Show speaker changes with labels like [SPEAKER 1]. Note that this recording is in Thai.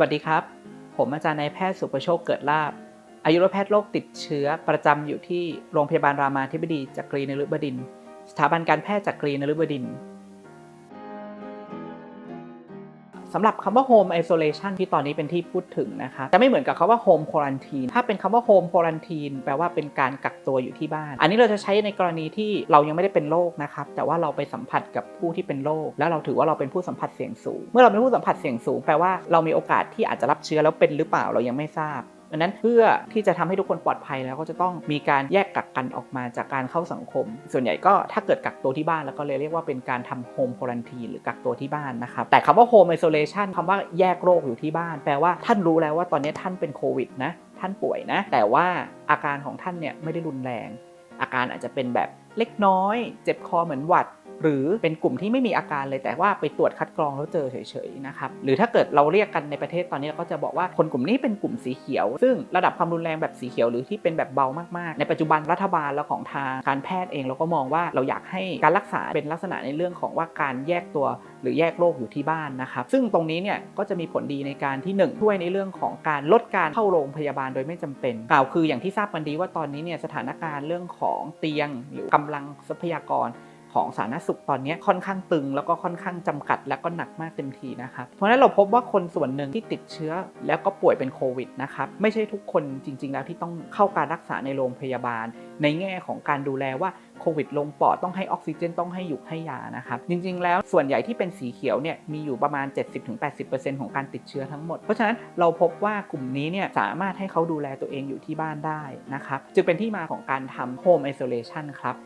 [SPEAKER 1] วัสดีครับ ผมอาจารย์นายแพทย์สุประโชคเกิดลาบ อายุรแพทย์โรคติดเชื้อประจำอยู่ที่โรงพยาบาลรามาธิบดีจักรีนฤบดินทร์สถาบันการแพทย์จักรีนฤบดิน สำหรับคำว่า home isolation ที่ตอนนี้เป็นที่พูดถึงนะคะจะไม่เหมือนกับคำว่า home quarantine ถ้าเป็นคำว่า home quarantine แปลว่าเป็นการกักตัวอยู่ที่บ้าน อันนี้เราจะใช้ในกรณีที่เรายังไม่ได้เป็นโรคนะครับแต่ว่าเราไปสัมผัสกับผู้ที่เป็นโรคแล้วเราถือว่าเราเป็นผู้สัมผัสเสี่ยงสูง เมื่อเราเป็นผู้สัมผัสเสี่ยงสูงแปลว่าเรามีโอกาสที่อาจจะรับเชื้อแล้วเป็นหรือเปล่าเรายังไม่ทราบ ดังนั้นเพื่อที่จะทำให้ทุกคนปลอดภัยแล้วก็จะต้องมีการแยกกักกันออกมาจากการเข้าสังคม ส่วนใหญ่ก็ถ้าเกิดกักตัวที่บ้านแล้วก็เลยเรียกว่าเป็นการทำโฮมควอนตีหรือกักตัวที่บ้านนะครับแต่คำว่าโฮมไอโซเลชันคำว่าแยกโรคอยู่ที่บ้าน แปลว่าท่านรู้แล้วว่าตอนนี้ท่านเป็นโควิดนะท่านป่วยนะ แต่ว่าอาการของท่านเนี่ยไม่ได้รุนแรง อาการอาจจะเป็นแบบ เล็กน้อย เจ็บคอเหมือนหวัด หรือเป็นกลุ่มที่ไม่มีอาการเลยแต่ว่าไปตรวจคัดกรองแล้วเจอเฉยๆนะครับหรือถ้าเกิดเราเรียกกันในประเทศตอนนี้เราก็จะบอกว่าคนกลุ่มนี้เป็นกลุ่มสีเขียว ซึ่งระดับความรุนแรงแบบสีเขียวหรือที่เป็นแบบเบามากๆ ในปัจจุบันรัฐบาลและของทางการแพทย์เองเราก็มองว่าเราอยากให้การรักษาเป็นลักษณะในเรื่องของว่าการแยกตัวหรือแยกโรคอยู่ที่บ้านนะครับ ซึ่งตรงนี้เนี่ยก็จะมีผลดีในการที่หนึ่งช่วยในเรื่องของการลดการเข้าโรงพยาบาลโดยไม่จำเป็น กล่าวคืออย่างที่ทราบกันดีว่าตอนนี้เนี่ยสถานการณ์เรื่องของเตียงหรือกำลังทรัพยากร ของสาธารณสุขตอนนี้ค่อนข้างตึง แล้วก็ค่อนข้างจำกัด แล้วก็หนักมากเต็มทีนะครับเพราะฉะนั้นเราพบว่าคนส่วนหนึ่งที่ติดเชื้อแล้วก็ป่วยเป็นโควิดนะครับไม่ใช่ทุกคนจริง ๆ แล้วที่ต้องเข้าการรักษาในโรงพยาบาล ในแง่ของการดูแลว่าโควิดลงปอดต้องให้ออกซิเจนต้องให้หยุกให้ยานะครับจริง ๆ แล้วส่วนใหญ่ที่เป็นสีเขียวเนี่ยมีอยู่ประมาณ 70-80%ของการติดเชื้อทั้งหมด เพราะฉะนั้นเราพบว่ากลุ่มนี้เนี่ยสามารถให้เขาดูแลตัวเองอยู่ที่บ้านได้นะครับจึงเป็นที่มาของการทำ home isolation ครับ